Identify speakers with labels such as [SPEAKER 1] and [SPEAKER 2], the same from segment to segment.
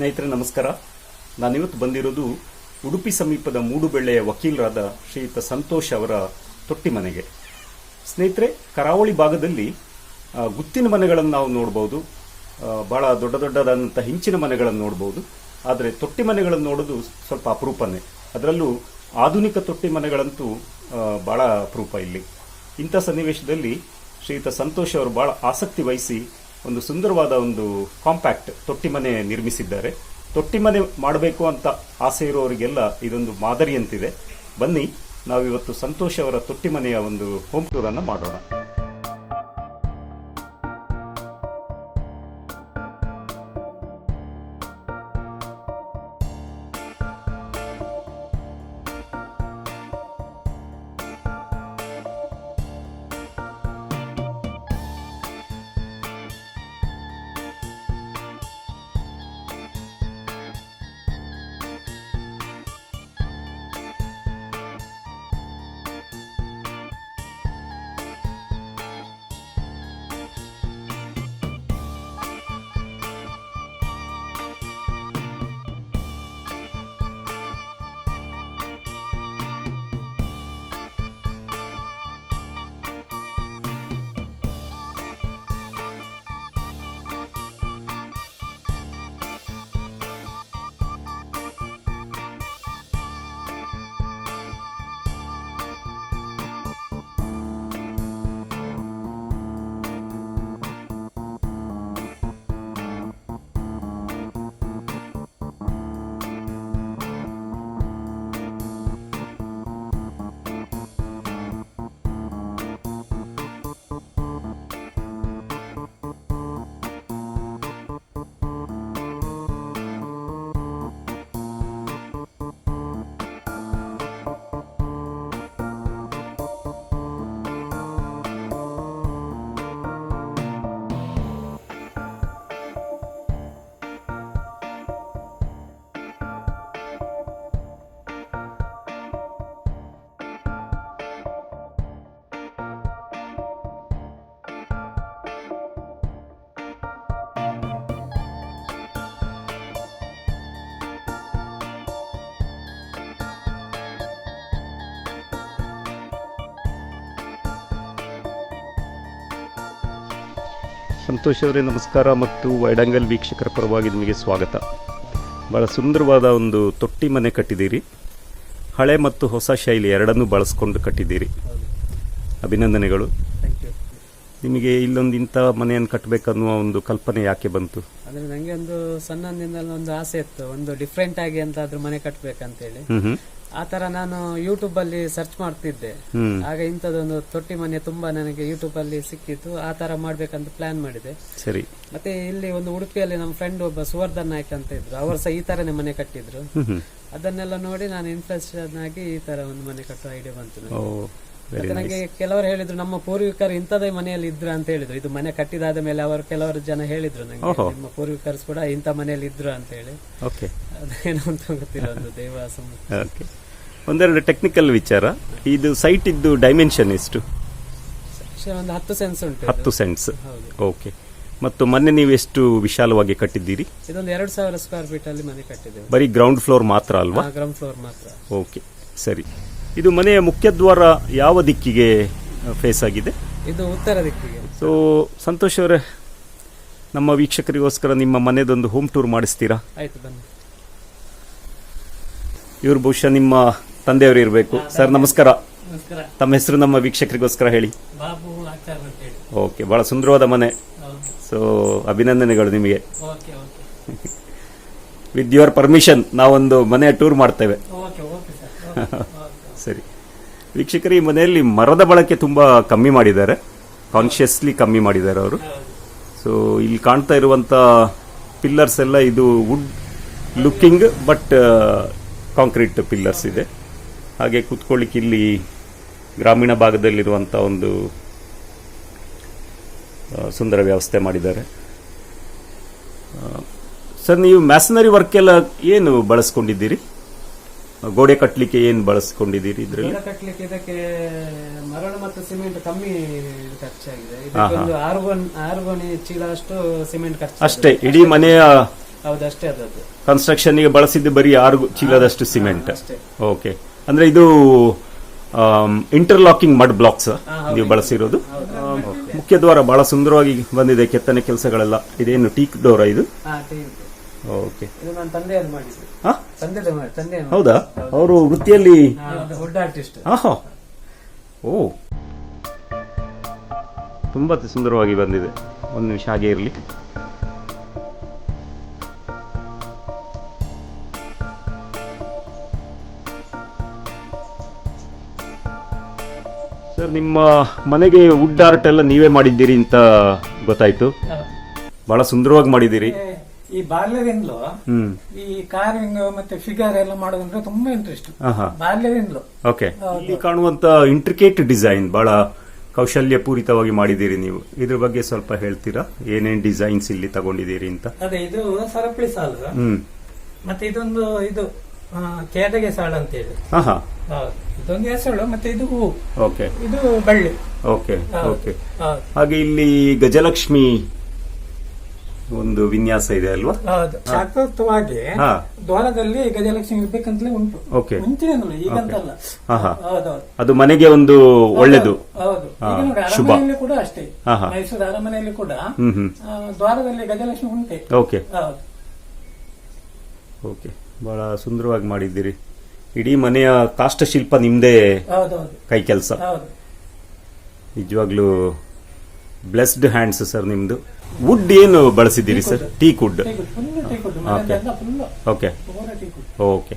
[SPEAKER 1] ಸ್ನೇಹಿತರೆ ನಮಸ್ಕಾರ. ನಾನಿವತ್ತು ಬಂದಿರೋದು ಉಡುಪಿ ಸಮೀಪದ ಮೂಡುಬೆಳ್ಳೆಯ ವಕೀಲರಾದ ಶ್ರೀಯುತ ಸಂತೋಷ್ ಅವರ ತೊಟ್ಟಿ ಮನೆಗೆ ಸ್ನೇಹಿತರೆ ಕರಾವಳಿ ಭಾಗದಲ್ಲಿ ಗುತ್ತಿನ ಮನೆಗಳನ್ನು ನಾವು ನೋಡ್ಬೋದು. ಆ, ಬಹಳ ದೊಡ್ಡ ದೊಡ್ಡದಾದಂಥ ಹಿಂಚಿನ ಮನೆಗಳನ್ನು ನೋಡ್ಬೋದು. ಆದರೆ ತೊಟ್ಟಿ ಮನೆಗಳನ್ನು ನೋಡೋದು ಸ್ವಲ್ಪ ಅಪರೂಪನೇ. ಅದರಲ್ಲೂ ಆಧುನಿಕ ತೊಟ್ಟಿ ಮನೆಗಳಂತೂ ಬಹಳ ಅಪರೂಪ ಇಲ್ಲಿ. ಇಂಥ ಸನ್ನಿವೇಶದಲ್ಲಿ ಶ್ರೀಯುತ ಸಂತೋಷ್ ಅವರು ಬಹಳ ಆಸಕ್ತಿ ವಹಿಸಿ ಒಂದು ಸುಂದರವಾದ ಒಂದು ಕಾಂಪ್ಯಾಕ್ಟ್ ತೊಟ್ಟಿಮನೆ ನಿರ್ಮಿಸಿದ್ದಾರೆ. ತೊಟ್ಟಿಮನೆ ಮಾಡಬೇಕು ಅಂತ ಆಸೆ ಇರೋರಿಗೆಲ್ಲ ಇದೊಂದು ಮಾದರಿಯಂತಿದೆ. ಬನ್ನಿ, ನಾವಿವತ್ತು ಸಂತೋಷ್ ಅವರ ತೊಟ್ಟಿ ಮನೆಯ ಒಂದು ಹೋಮ್ ಟೂರನ್ನು ಮಾಡೋಣ. ಸಂತೋಷ್ ಅವರೇ ನಮಸ್ಕಾರ ಮತ್ತು ವೈಡಂಗಲ್ ವೀಕ್ಷಕರ ಪರವಾಗಿ ನಿಮಗೆ ಸ್ವಾಗತ. ಬಹಳ ಸುಂದರವಾದ ಒಂದು ತೊಟ್ಟಿ ಮನೆ ಕಟ್ಟಿದ್ದೀರಿ. ಹಳೆ ಮತ್ತು ಹೊಸ ಶೈಲಿ ಎರಡನ್ನೂ ಬಳಸ್ಕೊಂಡು ಕಟ್ಟಿದ್ದೀರಿ. ಅಭಿನಂದನೆಗಳು.
[SPEAKER 2] ಥ್ಯಾಂಕ್ ಯು
[SPEAKER 1] ನಿಮಗೆ ಇಲ್ಲೊಂದು ಇಂಥ ಮನೆಯನ್ನು ಕಟ್ಟಬೇಕನ್ನುವ ಒಂದು ಕಲ್ಪನೆ ಯಾಕೆ ಬಂತು?
[SPEAKER 2] ಅಂದ್ರೆ ನನಗೆ ಒಂದು ಸಣ್ಣ ಒಂದು ಆಸೆ ಇತ್ತು. ಒಂದು ಡಿಫ್ರೆಂಟ್ ಆಗಿ ಎಂತಾದ್ರೂ ಮನೆ
[SPEAKER 1] ಕಟ್ಟಬೇಕಂತೇಳಿ
[SPEAKER 2] ಆ ತರ ನಾನು ಯೂಟ್ಯೂಬ್ ಅಲ್ಲಿ ಸರ್ಚ್ ಮಾಡ್ತಿದ್ದೆ. ಆಗ ಇಂಥದ್ದೊಂದು ತೊಟ್ಟಿ ಮನೆ ತುಂಬಾ ನನಗೆ ಯೂಟ್ಯೂಬ್ ಅಲ್ಲಿ ಸಿಕ್ಕಿತ್ತು. ಆ ತರ ಮಾಡ್ಬೇಕಂತ ಪ್ಲಾನ್ ಮಾಡಿದೆ.
[SPEAKER 1] ಸರಿ.
[SPEAKER 2] ಮತ್ತೆ ಇಲ್ಲಿ ಒಂದು ಉಡುಪಿಯಲ್ಲಿ ನಮ್ಮ ಫ್ರೆಂಡ್ ಒಬ್ಬ ಸುವರ್ಧನ್ ನಾಯ್ಕ್ ಅಂತ ಇದ್ರು. ಅವರು ಸಹ ಈ ತರನೇ ಮನೆ ಕಟ್ಟಿದ್ರು. ಅದನ್ನೆಲ್ಲ ನೋಡಿ ನಾನು ಇನ್ಫ್ಲೂಯೆನ್ಸ್ ಆಗಿ ಈ ತರ ಒಂದು ಮನೆ ಕಟ್ಟುವ ಐಡಿಯಾ ಬಂತು ನನಗೆ. ನನಗೆ ಕೆಲವರು ಹೇಳಿದ್ರು ನಮ್ಮ ಪೂರ್ವಿಕರು ಇಂಥದೇ ಮನೆಯಲ್ಲಿ ಇದ್ರು ಅಂತ ಹೇಳಿದ್ರು. ಇದು ಮನೆ ಕಟ್ಟಿದಾದ ಮೇಲೆ ಅವರು ಕೆಲವರು ಜನ ಹೇಳಿದ್ರು ನಂಗೆ. ನಮ್ಮ ಪೂರ್ವಿಕರು ಕೂಡ ಇಂಥ ಮನೆಯಲ್ಲಿ ಇದ್ರು ಅಂತ ಹೇಳಿ.
[SPEAKER 1] ಓಕೆ.
[SPEAKER 2] ಅದೇನು ಅಂತ ಗೊತ್ತಿಲ್ಲ ಒಂದು
[SPEAKER 1] ಓಕೆ. ಒಂದೆರಡು ಟೆಕ್ನಿಕಲ್ ವಿಚಾರ. ಇದು ಸೈಟ್ ಇದ್ದು ಡೈಮೆನ್ಷನ್ ಎಷ್ಟು?
[SPEAKER 2] ಒಂದು ಹತ್ತು ಸೆನ್ಸ್ ಉಂಟು.
[SPEAKER 1] ಹತ್ತು
[SPEAKER 2] ಹೌದು.
[SPEAKER 1] ಓಕೆ. ಮತ್ತು ಮೊನ್ನೆ ನೀವು ಎಷ್ಟು ವಿಶಾಲವಾಗಿ ಕಟ್ಟಿದ್ದೀರಿ?
[SPEAKER 2] ಇದೊಂದು ಎರಡು ಸಾವಿರ ಸ್ಕ್ವೇರ್ ಫೀಟ್ ಅಲ್ಲಿ ಮನೆ ಕಟ್ಟಿದ್ದೇವೆ.
[SPEAKER 1] ಬರೀ ಗ್ರೌಂಡ್ ಫ್ಲೋರ್ ಮಾತ್ರ ಅಲ್ವಾ?
[SPEAKER 2] ಗ್ರೌಂಡ್ ಫ್ಲೋರ್ ಮಾತ್ರ.
[SPEAKER 1] ಓಕೆ. ಸರಿ. ಇದು ಮನೆಯ ಮುಖ್ಯ ದ್ವಾರ ಯಾವ ದಿಕ್ಕಿಗೆ ಫೇಸ್ ಆಗಿದೆ?
[SPEAKER 2] ಇದು ಉತ್ತರ ದಿಕ್ಕಿಗೆ.
[SPEAKER 1] ಸೊ ಸಂತೋಷ್ ಅವರೇ ನಮ್ಮ ವೀಕ್ಷಕರಿಗೋಸ್ಕರ ನಿಮ್ಮ ಮನೆದೊಂದು ಹೋಮ್ ಟೂರ್ ಮಾಡಿಸ್ತೀರಾ?
[SPEAKER 2] ಆಯ್ತು ಬನ್ನಿ.
[SPEAKER 1] ಇವರು ಬಹುಶಃ ನಿಮ್ಮ ತಂದೆಯವರು ಇರಬೇಕು. ಸರ್ ನಮಸ್ಕಾರ.
[SPEAKER 2] ನಮಸ್ಕಾರ.
[SPEAKER 1] ತಮ್ಮ ಹೆಸರು ನಮ್ಮ ವೀಕ್ಷಕರಿಗೋಸ್ಕರ ಹೇಳಿ.
[SPEAKER 2] ಬಾಬು ಆಚಾರ್ ಅಂತ ಹೇಳಿ.
[SPEAKER 1] ಓಕೆ ಬಹಳ ಸುಂದರವಾದ ಮನೆ.
[SPEAKER 2] ಹೌದು.
[SPEAKER 1] ಸೊ ಅಭಿನಂದನೆಗಳು ನಿಮಗೆ.
[SPEAKER 2] Okay okay.
[SPEAKER 1] With your permission ನಾವೊಂದು ಮನೆ ಟೂರ್ ಮಾಡ್ತೇವೆ.
[SPEAKER 2] Okay okay sir.
[SPEAKER 1] ಸರಿ ವೀಕ್ಷಕರು, ಈ ಮನೆಯಲ್ಲಿ ಮರದ ಬಳಕೆ ತುಂಬಾ ಕಮ್ಮಿ ಮಾಡಿದ್ದಾರೆ. ಕಾನ್ಶಿಯಸ್ಲಿ ಕಮ್ಮಿ ಮಾಡಿದ್ದಾರೆ ಅವರು. ಸೊ ಇಲ್ಲಿ ಕಾಣ್ತಾ ಇರುವಂತ ಪಿಲ್ಲರ್ಸ್ ಎಲ್ಲ ಇದು wood looking but concrete pillars ಇದೆ. ಹಾಗೆ ಕೂತ್ಕೊಳ್ಳಿಕ್ಕೆ ಇಲ್ಲಿ ಗ್ರಾಮೀಣ ಭಾಗದಲ್ಲಿರುವಂಥ ಒಂದು ಸುಂದರ ವ್ಯವಸ್ಥೆ ಮಾಡಿದ್ದಾರೆ. ಸರ್, ನೀವು ಮ್ಯಾಸನರಿ ವರ್ಕ್ ಎಲ್ಲ ಏನು ಬಳಸ್ಕೊಂಡಿದ್ದೀರಿ? ಗೋಡೆ ಕಟ್ಟಲಿಕ್ಕೆ ಏನು ಬಳಸ್ಕೊಂಡಿದ್ದೀರಿ ಇದರಲ್ಲಿ?
[SPEAKER 2] ಗೋಡೆ ಕಟ್ಟಲಿಕ್ಕೆ ಇದಕ್ಕೆ ಮರಳು ಮತ್ತು ಸಿಮೆಂಟ್ ಕಮ್ಮಿ ಖರ್ಚಾಗಿದೆ. ಇದಕ್ಕೊಂದು ಆರು ಗೋಣಿ ಆರು ಗೋಣಿ ಚೀಲ ಅಷ್ಟು ಸಿಮೆಂಟ್ ಖರ್ಚು
[SPEAKER 1] ಅಷ್ಟೇ ಇಡೀ ಮನೆಯ
[SPEAKER 2] ಹೌದು ಅಷ್ಟೇ ಅದದ್ದು.
[SPEAKER 1] ಕನ್ಸ್ಟ್ರಕ್ಷನ್ಗೆ ಬಳಸಿದ್ದು ಬರೀ ಆರು ಚೀಲದಷ್ಟು ಸಿಮೆಂಟ್. ಓಕೆ ಅಂದ್ರೆ ಇದು ಇಂಟರ್ಲಾಕಿಂಗ್ ಮಡ್ ಬ್ಲಾಕ್ಸ್. ನೀವು ಬಳಸಿರೋದು? ಮುಖ್ಯ ದ್ವಾರ ಬಹಳ ಸುಂದರವಾಗಿ ಬಂದಿದೆ ಕೆತ್ತನೆ ಕೆಲಸಗಳೆಲ್ಲ. ಇದೇನು ಟೀಕ್ ಡೋರ ಇದು? ಓಕೆ ಹೌದಾ? ಅವರು ವೃತ್ತಿಯಲ್ಲಿ ಆಹಾ. ಓ. ತುಂಬಾ ಸುಂದರವಾಗಿ ಬಂದಿದೆ. ಒಂದು ನಿಮಿಷ ಹಾಗೆ ಇರಲಿ. ಸರ್ ನಿಮ್ಮ ಮನೆಗೆ ವುಡ್ ಆರ್ಟ್ ಎಲ್ಲ ನೀವೇ ಮಾಡಿದ್ದೀರಿ ಅಂತ ಗೊತ್ತಾಯ್ತು. ಬಹಳ ಸುಂದರವಾಗಿ ಮಾಡಿದ್ದೀರಿ.
[SPEAKER 3] ಈ ಬಾಲ್ಯದಿಂದಲೂ ಈ ಕಾರ್ವಿಂಗ್ ಮತ್ತೆ ಫಿಗರ್ ಎಲ್ಲ ಮಾಡೋದಂದ್ರೆ ತುಂಬಾ ಇಂಟ್ರೆಸ್ಟ್ ಬಾಲ್ಯದಿಂದಲೂ.
[SPEAKER 1] ಓಕೆ ಇಲ್ಲಿ ಕಾಣುವಂತ ಇಂಟ್ರಿಕೇಟ್ ಡಿಸೈನ್ ಬಹಳ ಕೌಶಲ್ಯಪೂರಿತವಾಗಿ ಮಾಡಿದ್ದೀರಿ ನೀವು. ಇದ್ರ ಬಗ್ಗೆ ಸ್ವಲ್ಪ ಹೇಳ್ತೀರಾ? ಏನೇನ್ ಡಿಸೈನ್ಸ್ ಇಲ್ಲಿ ತಗೊಂಡಿದ್ದೀರಿ ಅಂತ?
[SPEAKER 3] ಅದೇ ಇದು ಸರಪಳಿ ಸಾಲು.
[SPEAKER 1] ಹ್ಮ್.
[SPEAKER 3] ಮತ್ತೆ ಇದೊಂದು ಇದು ಕೇದಗೆ ಸಾಲು ಅಂತ ಹೇಳಿ. ಇದೊಂದು ಹೆಸಳು ಮತ್ತೆ ಇದು ಹೂ.
[SPEAKER 1] ಓಕೆ
[SPEAKER 3] ಇದು ಬಳ್ಳಿ.
[SPEAKER 1] ಓಕೆ. ಓಕೆ ಹಾಗೆ ಇಲ್ಲಿ ಗಜಲಕ್ಷ್ಮಿ ಒಂದು ವಿನ್ಯಾಸ ಇದೆ ಅಲ್ವಾ?
[SPEAKER 3] ಶಾಸ್ತ್ರೋಕ್ತವಾಗಿ. ದ್ವಾರದಲ್ಲಿ ಗಜಲಕ್ಷ್ಮಿ ಇರ್ಬೇಕಂತಲೇ ಉಂಟು.
[SPEAKER 1] ಓಕೆ
[SPEAKER 3] ಮುಂಚೆಯಿಂದಲೂ ಈಗಂತಲ್ಲ.
[SPEAKER 1] ಅದು ಮನೆಗೆ ಒಂದು ಒಳ್ಳೇದು. ಶುಭ.
[SPEAKER 3] ಅರಮನೆಯಲ್ಲಿ ಕೂಡ ಅಷ್ಟೇ. ಮೈಸೂರು ಅರಮನೆಯಲ್ಲಿ ಕೂಡ ದ್ವಾರದಲ್ಲಿ ಗಜಲಕ್ಷ್ಮಿ ಉಂಟೆ.
[SPEAKER 1] ಓಕೆ ಓಕೆ ಬಹಳ ಸುಂದರವಾಗಿ ಮಾಡಿದ್ದೀರಿ. ಇಡೀ ಮನೆಯ ಕಾಷ್ಟಶಿಲ್ಪ ನಿಮ್ದೇ ಕೈ ಕೆಲಸ ನಿಜವಾಗ್ಲೂ ಬ್ಲೆಸ್ಡ್ ಹ್ಯಾಂಡ್ಸ್ ಸರ್ ನಿಮ್ದು. ವುಡ್ ಏನು ಬಳಸಿದ್ದೀರಿ sir teak
[SPEAKER 3] wood
[SPEAKER 1] okay
[SPEAKER 3] okay
[SPEAKER 1] okay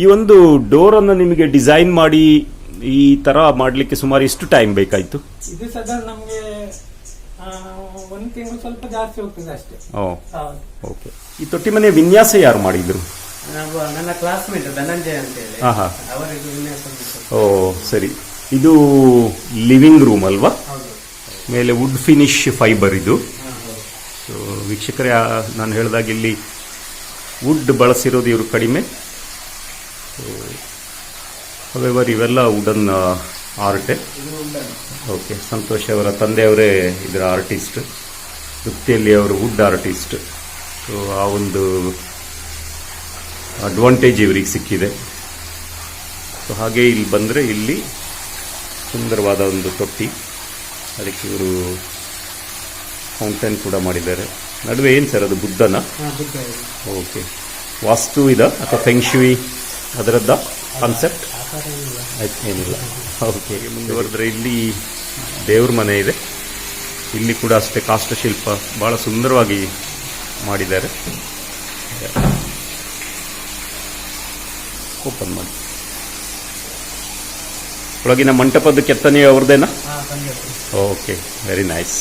[SPEAKER 1] ಈ ಒಂದು ಡೋರ್ ಅನ್ನು ನಿಮಗೆ ಡಿಸೈನ್ ಮಾಡಿ ಈ ತರ ಮಾಡಲಿಕ್ಕೆ ಸುಮಾರು ಎಷ್ಟು ಟೈಮ್ ಬೇಕಾಯ್ತು?
[SPEAKER 3] ಇದು ಸದಾ ನಮಗೆ ಒಂದು ತಿಂಗಳು ಸ್ವಲ್ಪ ಜಾಸ್ತಿ ಹೋಗ್ತದೆ ಅಷ್ಟೇ.
[SPEAKER 1] ಓಕೆ ಈ ತೊಟ್ಟಿ ಮನೆ ವಿನ್ಯಾಸ ಯಾರು ಮಾಡಿದ್ರು?
[SPEAKER 2] ನನ್ನ ಕ್ಲಾಸ್ಮೇಟ್ ಧನಂಜಯ ಅಂತ ಹೇಳಿ
[SPEAKER 1] ಹಾ ಹಾ
[SPEAKER 2] ಅವರಿಗೆ ವಿನ್ಯಾಸ
[SPEAKER 1] ಓ ಸರಿ. ಇದು ಲಿವಿಂಗ್ ರೂಮ್ ಅಲ್ವಾ? ಮೇಲೆ ವುಡ್ ಫಿನಿಶ್ ಫೈಬರ್ ಇದು. ಸೊ ವೀಕ್ಷಕರೇ ನಾನು ಹೇಳಿದಾಗ ಇಲ್ಲಿ ವುಡ್ ಬಳಸಿರೋದು ಇವರು ಕಡಿಮೆ. ಹವೆವರ್ ಇವೆಲ್ಲ ವುಡನ್ ಆರ್ಟೆ ಓಕೆ ಸಂತೋಷ್ ಅವರ ತಂದೆಯವರೇ ಇದರ ಆರ್ಟಿಸ್ಟ್ ವೃತ್ತಿಯಲ್ಲಿ ಅವರು ವುಡ್ ಆರ್ಟಿಸ್ಟ್ ಸೊ ಆ ಒಂದು ಅಡ್ವಾಂಟೇಜ್ ಇವರಿಗೆ ಸಿಕ್ಕಿದೆ. ಸೊ ಹಾಗೆ ಇಲ್ಲಿ ಬಂದರೆ ಇಲ್ಲಿ ಸುಂದರವಾದ ಒಂದು ತೊಟ್ಟಿ. ಅದಕ್ಕೆ ಇವರು ಫೌಂಟೈನ್ ಕೂಡ ಮಾಡಿದ್ದಾರೆ. ನಡುವೆ ಏನು ಸರ್ ಅದು ಬುದ್ಧನ? ಓಕೆ. ವಾಸ್ತು ಇದ ಅಥವಾ ಫೆಂಗ್ಶುಯಿ ಅದರದ್ದ ಕಾನ್ಸೆಪ್ಟ್
[SPEAKER 2] ಏನಿಲ್ಲ.
[SPEAKER 1] ಆಯ್ತು ಏನಿಲ್ಲ. ಓಕೆ ಮುಂದುವರೆದ್ರೆ ಇಲ್ಲಿ ದೇವ್ರ ಮನೆ ಇದೆ. ಇಲ್ಲಿ ಕೂಡ ಅಷ್ಟೇ ಕಾಷ್ಟಶಿಲ್ಪ ಬಹಳ ಸುಂದರವಾಗಿ ಮಾಡಿದ್ದಾರೆ. ಓಪನ್ ಮಾಡಿ. ಒಳಗಿನ ಮಂಟಪದ ಕೆತ್ತನೆ ಅವ್ರದ್ದೇನಾ. ಓಕೆ ವೆರಿ ನೈಸ್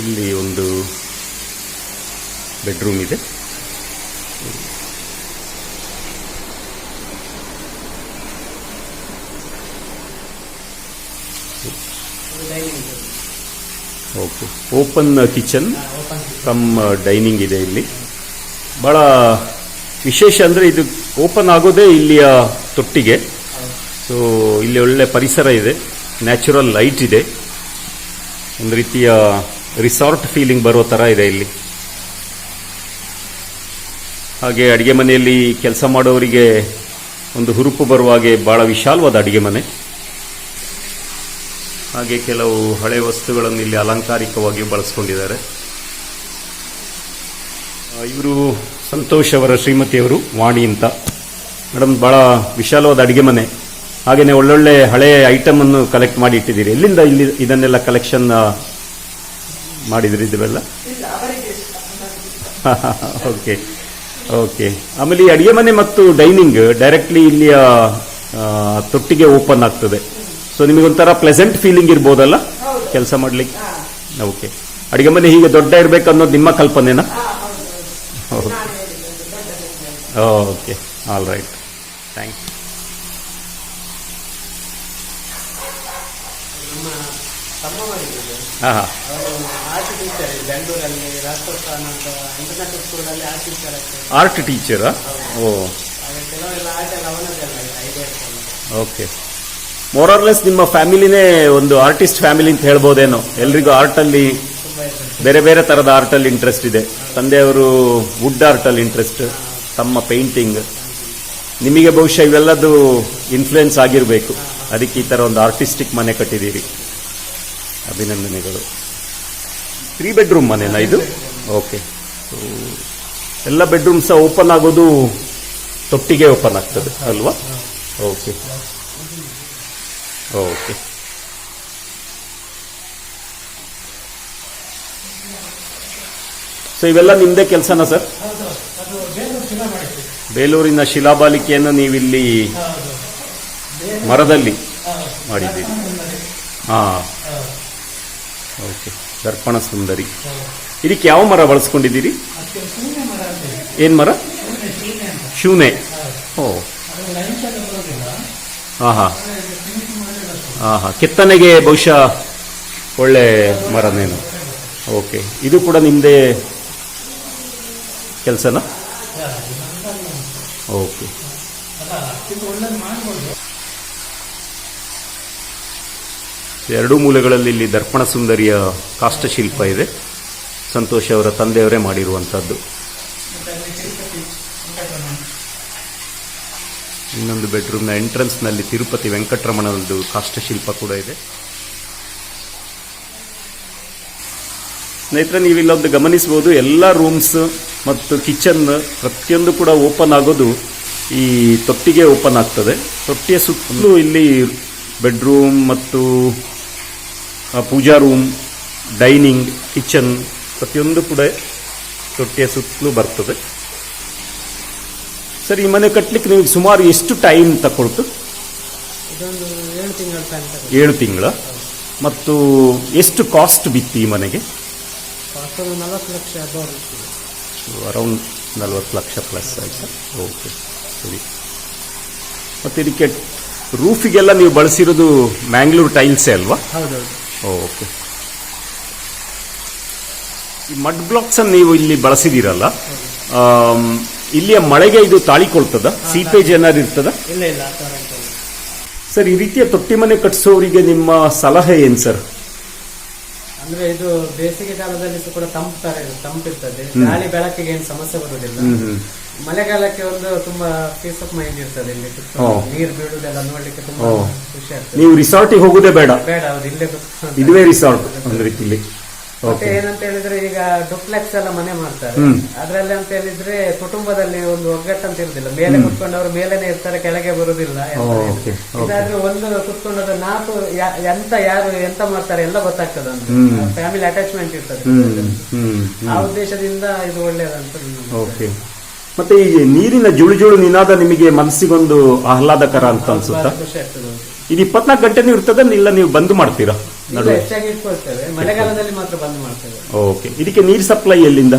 [SPEAKER 1] ಇಲ್ಲಿ ಒಂದು ಬೆಡ್ರೂಮ್ ಇದೆ. Okay open kitchen. Come dining ಇದೆ ಇಲ್ಲಿ. ಬಹಳ ವಿಶೇಷ ಅಂದರೆ ಇದು ಓಪನ್ ಆಗೋದೇ ಇಲ್ಲಿಯ ತೊಟ್ಟಿಗೆ. ಸೊ ಇಲ್ಲಿ ಒಳ್ಳೆ ಪರಿಸರ ಇದೆ. ನ್ಯಾಚುರಲ್ ಲೈಟ್ ಇದೆ. ಒಂದು ರೀತಿಯ ರಿಸಾರ್ಟ್ ಫೀಲಿಂಗ್ ಬರೋ ಥರ ಇದೆ ಇಲ್ಲಿ. ಹಾಗೆ ಅಡುಗೆ ಮನೆಯಲ್ಲಿ ಕೆಲಸ ಮಾಡೋರಿಗೆ ಒಂದು ಹುರುಪು ಬರುವ ಹಾಗೆ ಭಾಳ ವಿಶಾಲವಾದ ಅಡುಗೆ ಮನೆ. ಹಾಗೆ ಕೆಲವು ಹಳೆ ವಸ್ತುಗಳನ್ನು ಇಲ್ಲಿ ಅಲಂಕಾರಿಕವಾಗಿ ಬಳಸ್ಕೊಂಡಿದ್ದಾರೆ. ಇವರು ಸಂತೋಷ್ ಅವರ ಶ್ರೀಮತಿಯವರು ವಾಣಿ ಅಂತ. ಮೇಡಮ್ ಬಹಳ ವಿಶಾಲವಾದ ಅಡಿಗೆ ಮನೆ. ಹಾಗೆಯೇ ಒಳ್ಳೊಳ್ಳೆ ಹಳೆ ಐಟಮ್ ಅನ್ನು ಕಲೆಕ್ಟ್ ಮಾಡಿ ಇಟ್ಟಿದ್ದೀರಿ. ಎಲ್ಲಿಂದ ಇಲ್ಲಿ ಇದನ್ನೆಲ್ಲ ಕಲೆಕ್ಷನ್ ಮಾಡಿದ್ರಿ ಇದೆಲ್ಲ? ಓಕೆ ಓಕೆ ಆಮೇಲೆ ಈ ಅಡಿಗೆ ಮನೆ ಮತ್ತು ಡೈನಿಂಗ್ ಡೈರೆಕ್ಟ್ಲಿ ಇಲ್ಲಿಯ ತೊಟ್ಟಿಗೆ ಓಪನ್ ಆಗ್ತದೆ. ಸೊ ನಿಮಗೊಂಥರ ಪ್ಲೆಸೆಂಟ್ ಫೀಲಿಂಗ್ ಇರ್ಬೋದಲ್ಲ? ಕೆಲಸ ಮಾಡ್ಲಿಕ್ಕೆ? ಓಕೆ ಅಡಿಗೆ ಮನೆ ಹೀಗೆ ದೊಡ್ಡ ಇರಬೇಕು ಅನ್ನೋದು ನಿಮ್ಮ ಕಲ್ಪನೆನಾ? Okay all right thank you ಹಾಂ ಹಾಂ
[SPEAKER 2] ಆರ್ಟ್ ಟೀಚರ್ ಬೆಂಗಳೂರಲ್ಲಿ ರಾಜಸ್ಥಾನ ಅಂತ ಇಂಟರ್ನ್ಯಾಷನಲ್ ಸ್ಕೂಲಲ್ಲಿ ಆರ್ಟ್ ಟೀಚರ್
[SPEAKER 1] ಆರ್ಟ್ ಟೀಚರಾ ಓ.
[SPEAKER 2] ಕೆಲವೆಲ್ಲ ಆರ್ಟ್ ಎಲ್ಲ ಅವನದ್ದೆಲ್ಲ ಐಡಿಯಾಸ್
[SPEAKER 1] ಓಕೆ ಮೋರಾರ್ಲೆಸ್ ನಿಮ್ಮ ಫ್ಯಾಮಿಲಿನೇ ಒಂದು ಆರ್ಟಿಸ್ಟ್ ಫ್ಯಾಮಿಲಿ ಅಂತ ಹೇಳ್ಬೋದೇನೋ? ಎಲ್ರಿಗೂ ಆರ್ಟಲ್ಲಿ ಬೇರೆ ಬೇರೆ ಥರದ ಆರ್ಟಲ್ಲಿ ಇಂಟ್ರೆಸ್ಟ್ ಇದೆ. ತಂದೆಯವರು ವುಡ್ ಆರ್ಟಲ್ಲಿ ಇಂಟ್ರೆಸ್ಟ್ ತಮ್ಮ ಪೇಂಟಿಂಗ್. ನಿಮಗೆ ಬಹುಶಃ ಇವೆಲ್ಲದು ಇನ್ಫ್ಲುಯೆನ್ಸ್ ಆಗಿರಬೇಕು. ಅದಕ್ಕೆ ಈ ಥರ ಒಂದು ಆರ್ಟಿಸ್ಟಿಕ್ ಮನೆ ಕಟ್ಟಿದ್ದೀರಿ. ಅಭಿನಂದನೆಗಳು. ತ್ರೀ ಬೆಡ್ರೂಮ್ ಮನೆನಾ ಇದು? ಓಕೆ ಎಲ್ಲ ಬೆಡ್ರೂಮ್ ಸಹ ಓಪನ್ ಆಗೋದು ತೊಟ್ಟಿಗೆ ಓಪನ್ ಆಗ್ತದೆ, ಅಲ್ವಾ? ಓಕೆ ಓಕೆ ಸೊ ಇವೆಲ್ಲ ನಿಮ್ದೇ ಕೆಲಸನಾ ಸರ್? ಬೇಲೂರಿನ ಶಿಲಾಬಾಲಿಕೆಯನ್ನು ನೀವಿಲ್ಲಿ ಮರದಲ್ಲಿ ಮಾಡಿದ್ದೀರಿ. ಹಾಂ. ಓಕೆ. ದರ್ಪಣ ಸುಂದರಿ. ಇದಕ್ಕೆ ಯಾವ ಮರ ಬಳಸ್ಕೊಂಡಿದ್ದೀರಿ? ಏನು ಮರ? ಶೂನೆ. ಓ. ಹಾಂ ಹಾಂ. ಹಾ ಹಾ. ಕೆತ್ತನೆಗೆ ಬಹುಶಃ ಒಳ್ಳೆ ಮರನೇನು. ಓಕೆ. ಇದು ಕೂಡ ನಿಮ್ಮದೇ ಕೆಲಸನ? ಓಕೆ ಎರಡು ಮೂಲೆಗಳಲ್ಲಿ ಇಲ್ಲಿ ದರ್ಪಣ ಸುಂದರಿಯ ಕಾಷ್ಟಶಿಲ್ಪ ಇದೆ. ಸಂತೋಷ್ ಅವರ ತಂದೆಯವರೇ ಮಾಡಿರುವಂಥದ್ದು. ಇನ್ನೊಂದು ಬೆಡ್ರೂಮ್ನ ಎಂಟ್ರೆನ್ಸ್ನಲ್ಲಿ ತಿರುಪತಿ ವೆಂಕಟರಮಣದ್ದು ಕಾಷ್ಟಶಿಲ್ಪ ಕೂಡ ಇದೆ. ಸ್ನೇಹಿತರೆ ನೀವು ಇಲ್ಲೊಂದು ಗಮನಿಸಬಹುದು ಎಲ್ಲ ರೂಮ್ಸ್ ಮತ್ತು ಕಿಚನ್ ಪ್ರತಿಯೊಂದು ಕೂಡ ಓಪನ್ ಆಗೋದು ಈ ತೊಟ್ಟಿಗೆ ಓಪನ್ ಆಗ್ತದೆ. ತೊಟ್ಟಿಯ ಸುತ್ತಲೂ ಇಲ್ಲಿ ಬೆಡ್ರೂಮ್ ಮತ್ತು ಪೂಜಾ ರೂಮ್ ಡೈನಿಂಗ್ ಕಿಚನ್ ಪ್ರತಿಯೊಂದು ಕೂಡ ತೊಟ್ಟಿಯ ಸುತ್ತಲೂ ಬರ್ತದೆ. ಸರ್ ಈ ಮನೆ ಕಟ್ಟಲಿಕ್ಕೆ ನಿಮಗೆ ಸುಮಾರು ಎಷ್ಟು ಟೈಮ್ ತಗೊಳ್ತು
[SPEAKER 2] ಏಳು ತಿಂಗಳ
[SPEAKER 1] ಮತ್ತು ಎಷ್ಟು ಕಾಸ್ಟ್ ಬಿತ್ತು ಈ ಮನೆಗೆ?
[SPEAKER 2] ನಲವತ್ತು ಲಕ್ಷ
[SPEAKER 1] ಅರೌಂಡ್ ನಲ್ವತ್ತು ಲಕ್ಷ ಪ್ಲಸ್ ಆಯ್ತಾ? ಓಕೆ ಸರಿ. ಮತ್ತು ಇದಕ್ಕೆ ರೂಫಿಗೆಲ್ಲ ನೀವು ಬಳಸಿರೋದು ಮ್ಯಾಂಗ್ಳೂರ್ ಟೈಲ್ಸೇ ಅಲ್ವಾ?
[SPEAKER 2] ಹೌದೌದು.
[SPEAKER 1] ಓಕೆ ಈ ಮಡ್ ಬ್ಲಾಕ್ಸ್ ಅನ್ನು ನೀವು ಇಲ್ಲಿ ಬಳಸಿದ್ದೀರಲ್ಲ ಆಮ್, ಇಲ್ಲಿಯ ಮಳೆಗೆ ಇದು ತಾಳಿಕೊಳ್ತದ? ಸೀಪೇಜ್ ಏನಾದ್ರು ಇರ್ತದ?
[SPEAKER 2] ಇಲ್ಲ
[SPEAKER 1] ಸರ್ ಈ ರೀತಿಯ ತೊಟ್ಟಿ ಮನೆ ಕಟ್ಟಿಸೋರಿಗೆ ನಿಮ್ಮ ಸಲಹೆ ಏನು ಸರ್?
[SPEAKER 2] ಅಂದ್ರೆ ಇದು ಬೇಸಿಗೆ ಕಾಲದಲ್ಲಿ ಕೂಡ ತಂಪು ತರ ಇದು ತಂಪಿರ್ತದೆ ಗಾಳಿ ಬೆಳಕಿಗೆ ಏನು ಸಮಸ್ಯೆ ಬರುವುದಿಲ್ಲ. ಮಳೆಗಾಲಕ್ಕೆ ಒಂದು ತುಂಬಾ ಪೀಸ್ ಆಫ್ ಮೈಂಡ್ ಇರ್ತದೆ ಇಲ್ಲಿ. ನೀರು ಬೀಳುದೆಲ್ಲ ನೋಡ್ಲಿಕ್ಕೆ ತುಂಬಾ. ಖುಷಿ ಆಗ್ತದೆ.
[SPEAKER 1] ನೀವು ರಿಸಾರ್ಟಿಗೆ ಹೋಗುದೇ ಬೇಡ.
[SPEAKER 2] ಬೇಡ ಅವ್ರು ಇಲ್ಲೇ
[SPEAKER 1] ಇದುವೇ ರಿಸಾರ್ಟ್ ಅಂದ್ರೆ ರೀತಿಲಿ
[SPEAKER 2] ಮತ್ತೆ ಏನಂತ ಹೇಳಿದ್ರೆ ಈಗ ಡುಪ್ಲೆಕ್ಸ್ ಎಲ್ಲ ಮನೆ ಮಾಡ್ತಾರೆ. ಅದ್ರಲ್ಲಿ ಅಂತ ಹೇಳಿದ್ರೆ ಕುಟುಂಬದಲ್ಲಿ ಒಂದು ಒಗ್ಗಟ್ಟು ಅಂತ ಇರುದಿಲ್ಲ. ಮೇಲೆ ಕುತ್ಕೊಂಡವರು ಮೇಲೆನೆ ಇರ್ತಾರೆ ಕೆಳಗೆ ಬರುದಿಲ್ಲ.
[SPEAKER 1] ಓಕೆ,
[SPEAKER 2] ಇದಾದ್ರೆ ಒಂದು ಕುತ್ಕೊಂಡದ ನಾಲ್ಕು ಎಂತ ಯಾರು ಎಂತ ಮಾಡ್ತಾರೆ ಎಲ್ಲ ಗೊತ್ತಾಗ್ತದೆ. ಫ್ಯಾಮಿಲಿ ಅಟ್ಯಾಚ್ಮೆಂಟ್ ಇರ್ತದೆ. ಆ ಉದ್ದೇಶದಿಂದ ಇದು ಒಳ್ಳೇದಂತ
[SPEAKER 1] ಓಕೆ ಮತ್ತೆ ಈ ನೀರಿನ ಜುಳು ಜುಳು ನಿನಾದ ನಿಮಗೆ ಮನಸ್ಸಿಗೊಂದು ಆಹ್ಲಾದಕರ ಅಂತ ಅನ್ಸುತ್ತಾ?
[SPEAKER 2] ಖುಷಿ ಆಗ್ತದೆ
[SPEAKER 1] ಇದು ಇಪ್ಪತ್ನಾಲ್ಕು ಗಂಟೆನೂ ಇರ್ತದ ಇಲ್ಲ ನೀವು ಬಂದ್ ಮಾಡ್ತೀರಾ? ನಡುವೆ.
[SPEAKER 2] ಹೆಚ್ಚಾಗಿ ಇಟ್ಕೊಳ್ತೇವೆ. ಮಳೆಗಾಲದಲ್ಲಿ ಮಾತ್ರ ಬಂದ್ ಮಾಡ್ತೇವೆ.
[SPEAKER 1] ಓಕೆ. ಇದಕ್ಕೆ ನೀರ್ ಸಪ್ಲೈ ಎಲ್ಲಿಂದ?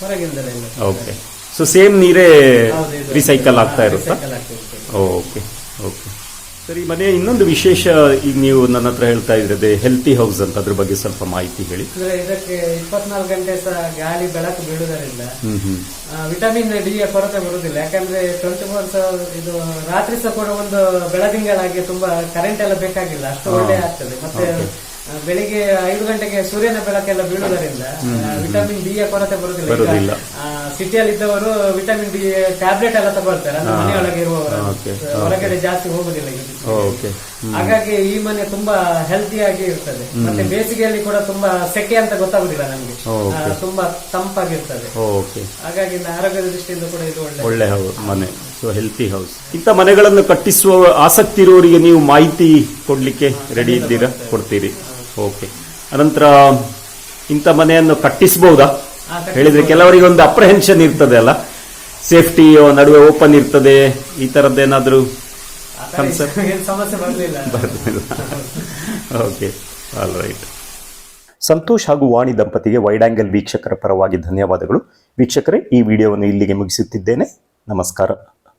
[SPEAKER 2] ಹೊರಗಿಂದಲೇ ಇಲ್ಲ.
[SPEAKER 1] ಓಕೆ. ಸೊ ಸೇಮ್ ನೀರೇ
[SPEAKER 2] ಹೌದು, ಇದು-
[SPEAKER 1] ರಿಸೈಕಲ್ ಆಗ್ತಾ ಇರುತ್ತಾ?
[SPEAKER 2] recycle
[SPEAKER 1] okay okay. ಸರಿ ಮನೆ ಇನ್ನೊಂದು ವಿಶೇಷ ಈಗ ನೀವು ನನ್ನ ಹತ್ರ ಹೇಳ್ತಾ ಇದ್ರೆ ಹೆಲ್ತಿ ಹೌಸ್ ಅಂತ. ಅದ್ರ ಬಗ್ಗೆ ಸ್ವಲ್ಪ ಮಾಹಿತಿ ಹೇಳಿ.
[SPEAKER 2] ಅಂದ್ರೆ ಇದಕ್ಕೆ ಇಪ್ಪತ್ನಾಲ್ಕು ಗಂಟೆ ಸಹ ಗಾಳಿ ಬೆಳಕು ಬೀಳುವುದರಿಂದ
[SPEAKER 1] ಹ್ಮ್ ಹ್ಮ್.
[SPEAKER 2] ವಿಟಮಿನ್ ಡಿ ಯ ಕೊರತೆ ಬರುವುದಿಲ್ಲ. ಯಾಕಂದ್ರೆ ಟ್ವೆಂಟಿ ಫೋರ್ ಇದು ರಾತ್ರಿ ಸಹ ಕೂಡ ಒಂದು ಬೆಳದಿಂಗಳಾಗಿ ತುಂಬಾ ಕರೆಂಟ್ ಎಲ್ಲ ಬೇಕಾಗಿಲ್ಲ. ಅಷ್ಟು ಒಳ್ಳೆ ಆಗ್ತದೆ. ಮತ್ತೆ ಬೆಳಿಗ್ಗೆ ಐದು ಗಂಟೆಗೆ ಸೂರ್ಯನ ಬೆಳಕೆಲ್ಲ ಬೀಳುವುದರಿಂದ ವಿಟಮಿನ್ ಡಿ ಯ ಕೊರತೆ ಬರುದಿಲ್ಲ
[SPEAKER 1] ಬರುವುದಿಲ್ಲ.
[SPEAKER 2] ಸಿಟಿಯಲ್ಲಿ ಇದ್ದವರು ವಿಟಮಿನ್ ಡಿ ಟ್ಯಾಬ್ಲೆಟ್ ಎಲ್ಲ ತಗೊಳ್ತಾರೆ ಅಂದ್ರೆ ಮನೆಯೊಳಗೆ ಇರುವವರು ಹೊರಗಡೆ ಜಾಸ್ತಿ ಹೋಗುದಿಲ್ಲ ಹಾಗಾಗಿ ಈ ಮನೆ ತುಂಬಾ ಹೆಲ್ತಿಯಾಗಿ ಇರ್ತದೆ. ಮತ್ತೆ ಬೇಸಿಗೆಯಲ್ಲಿ ಕೂಡ ತುಂಬಾ ಸೆಕೆ ಅಂತ ಗೊತ್ತಾಗುದಿಲ್ಲ ನಮ್ಗೆ. ತುಂಬಾ ತಂಪಾಗಿರ್ತದೆ. ಹಾಗಾಗಿ ಆರೋಗ್ಯದ ದೃಷ್ಟಿಯಿಂದ ಕೂಡ ಇದು ಒಳ್ಳೆ
[SPEAKER 1] ಒಳ್ಳೆ ಮನೆ. ಸೊ ಹೆಲ್ತಿ ಹೌಸ್ ಇಂಥ ಮನೆಗಳನ್ನು ಕಟ್ಟಿಸುವ ಆಸಕ್ತಿ ಇರುವವರಿಗೆ ನೀವು ಮಾಹಿತಿ ಕೊಡ್ಲಿಕ್ಕೆ ರೆಡಿ ಇದ್ದೀರಾ? ಕೊಡ್ತೀರಿ. ಓಕೆ ಅನಂತರ ಇಂಥ ಮನೆಯನ್ನು ಕಟ್ಟಿಸಬಹುದಾ
[SPEAKER 2] ಕಟ್ಟಿಸ್ಬೋದು.
[SPEAKER 1] ಹೇಳಿದ್ರೆ ಕೆಲವರಿಗೆ ಒಂದು ಅಪ್ರಹೆನ್ಷನ್ ಇರ್ತದೆ ಅಲ್ಲ? ಸೇಫ್ಟಿ ನಡುವೆ ಓಪನ್ ಇರ್ತದೆ ಈ ತರದ್ದೇನಾದ್ರೂ
[SPEAKER 2] ಆ ಥರ
[SPEAKER 1] concept?
[SPEAKER 2] ಸಮಸ್ಯೆ ಬರಲಿಲ್ಲ.
[SPEAKER 1] ಓಕೆ ಆಲ್ ರೈಟ್ ಸಂತೋಷ್ ಹಾಗೂ ವಾಣಿ ದಂಪತಿಗೆ ವೈಡ್ ಆಂಗಲ್ ವೀಕ್ಷಕರ ಪರವಾಗಿ ಧನ್ಯವಾದಗಳು. ವೀಕ್ಷಕರೇ ಈ ವಿಡಿಯೋವನ್ನು ಇಲ್ಲಿಗೆ ಮುಗಿಸುತ್ತಿದ್ದೇನೆ. ನಮಸ್ಕಾರ.